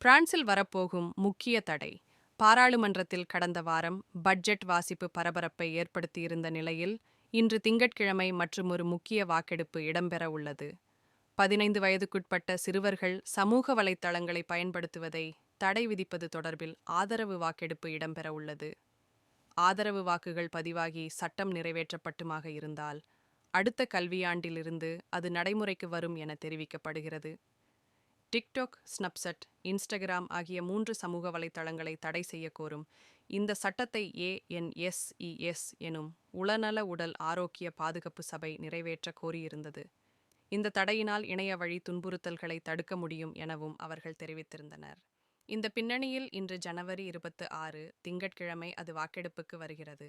பிரான்சில் வரப்போகும் முக்கிய தடை. பாராளுமன்றத்தில் கடந்த வாரம் பட்ஜெட் வாசிப்பு பரபரப்பை ஏற்படுத்தியிருந்த நிலையில் இன்று திங்கட்கிழமை மற்றும் ஒரு முக்கிய வாக்கெடுப்பு இடம்பெற உள்ளது. பதினைந்து வயதுக்குட்பட்ட சிறுவர்கள் சமூக வலைத்தளங்களை பயன்படுத்துவதை தடை விதிப்பது தொடர்பில் ஆதரவு வாக்கெடுப்பு இடம்பெற உள்ளது. ஆதரவு வாக்குகள் பதிவாகி சட்டம் நிறைவேற்றப்பட்டுமாக இருந்தால் அடுத்த கல்வியாண்டிலிருந்து அது நடைமுறைக்கு வரும் என தெரிவிக்கப்படுகிறது. டிக்டாக் ஸ்னப்சட் இன்ஸ்டாகிராம் ஆகிய மூன்று சமூக வலைத்தளங்களை தடை செய்ய கோரும். இந்த சட்டத்தை ஏஎன்எஸ்இஎஸ் எனும் உளநல உடல் ஆரோக்கிய பாதுகாப்பு சபை நிறைவேற்ற கோரியிருந்தது. இந்த தடையினால் இணைய வழி துன்புறுத்தல்களை தடுக்க முடியும் எனவும் அவர்கள் தெரிவித்திருந்தனர். இந்த பின்னணியில் இன்று ஜனவரி இருபத்து ஆறு திங்கட்கிழமை அது வாக்கெடுப்புக்கு வருகிறது.